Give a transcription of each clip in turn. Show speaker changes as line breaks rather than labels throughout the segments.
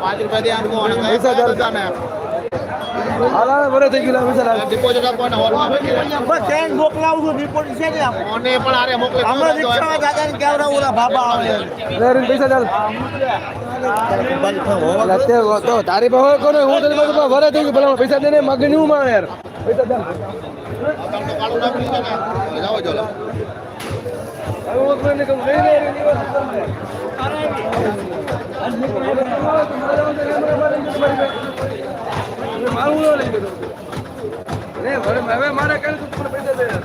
પાંચ રૂપિયા દે આનું કોણ
પૈસા ચાલ.
ને
હાલ બરે થઈ ગયેલા પૈસા લાવ
ડિપોઝિટ આપવાના હોલમાં.
બસ ટ્રેન મોકલાવું છું રિપોર્ટ છે ને
ઓને પણ આરે મોકલે
હમણાં રિક્ષામાં દાદાને કેવરા ઓલા બાબા આવે
લે રીન પૈસા ચાલ લતે તે તો તારી પાસે કોને હું તને બધું વરે થઈ ગયું ભલા પૈસા દેને મગમાં યાર પૈસા ચાલ
તમને કાળું નાખી દીધું ને. જાઓ જો લો.
હવે હું તમને કહું લઈ લે એની વાત તમને. મારું ન લઈ ગયો લે ભલે હવે મારે કાલે તું મને પૈસા દે યાર.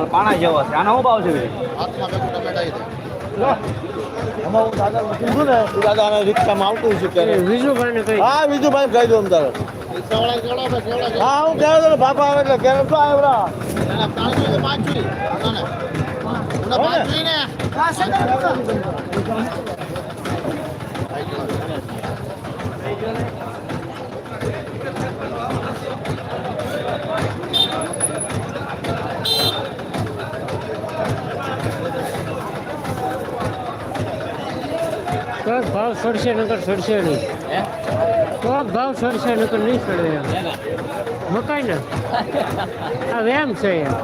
માલ પાણા જેવો છે. આનો શું ભાવ છે
હાથમાં
સડશે નકર સડશે નહીં. કોક ભાવ સડશે નકર નહીં સડે એમ. મકાઈ ને? આ વેમ છે એમ.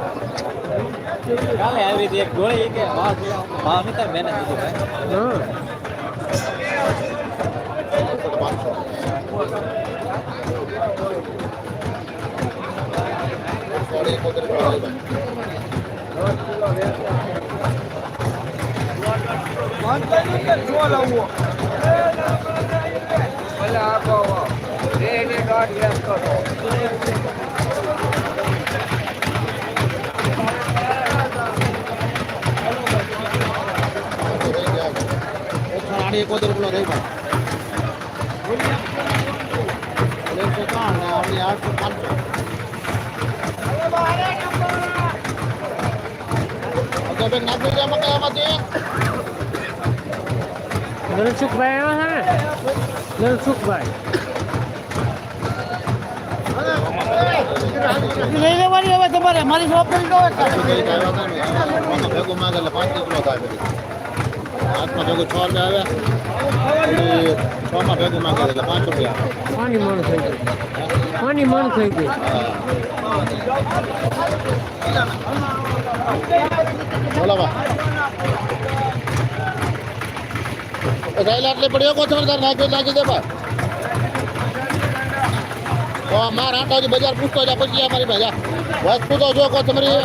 કાલે આવી હતી એક ગોળી કે ભાવ ભાવ નતા મેને ભાઈ
હા.
એકસો આઠ એકોતેર રૂપિયા લઈ ભાઈ. એકસો ત્રણ આપણી આઠસો પાંચસો અગર નાખી દે મકાઈ આમાંથી
ધનસુખભાઈ આવ્યા છે ને? ધનસુખભાઈ
લઈ લેવાની હવે તમારે. મારી શોપ કરી દો
ભેગું માંગે એટલે પાંચ કિલો થાય હાથમાં ભેગું છ. રૂપિયા આવે છ માં ભેગું માંગે એટલે પાંચ રૂપિયા
પાણી મણ થઈ ગયું. પાણી મણ થઈ ગયું.
બોલો પડ્યો કોથમર તાર નાખી નાખી દે બા તો માર આટાજી બજાર પૂછતો જા પછી જા મારી ભાઈ જા. વસ્તુ તો જો કોથમરી?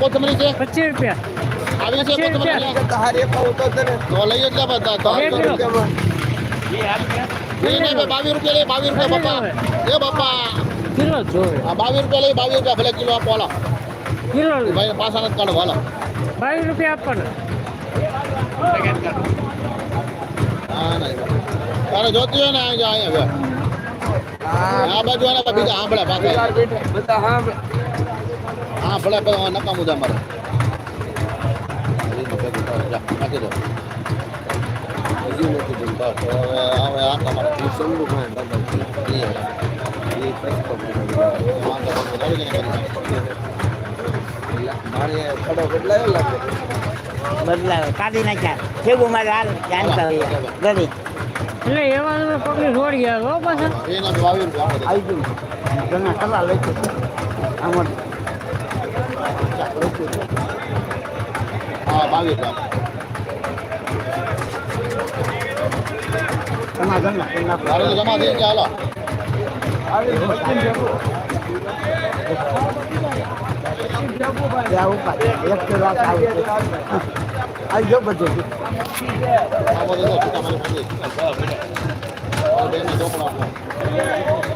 કોથમરી છે?
પચીસ રૂપિયા.
આવી છે કોથમરી?
તો
લઈ જ બધા તો બાવીસ રૂપિયા લે બાવીસ રૂપિયા બાપા. એ બાપા.
કિલો જ જોવે.
આ બાવીસ રૂપિયા લઈ બાવીસ રૂપિયા ભલે કિલો આપો હાલો. ભાઈ પાછા નથી કાઢો હાલો.
બાવીસ રૂપિયા આપવાના.
તારે જોતી હોય ને આ જા બે આ બાજુ આના બીજા આંબળે પાછા
હા
ભલે ભલે નકામું દે મારે નાખી દો હવે હવે આ તમારે
સમજુ ભાઈ
નાખો.
મારે ખડો બદલાયો લાગે
બદલાવે કાઢી નાખ્યા. ભેગું મારે હાલ જાણતા હોઈએ ગરીબ
એટલે એવા તમે પગની છોડી ગયા હો પાછા?
આવી ગયું ઘરના કલા લઈ આમાં
જમા હાલો.
ત્યાં ઉપાડ એક રાત આવી બધું
આ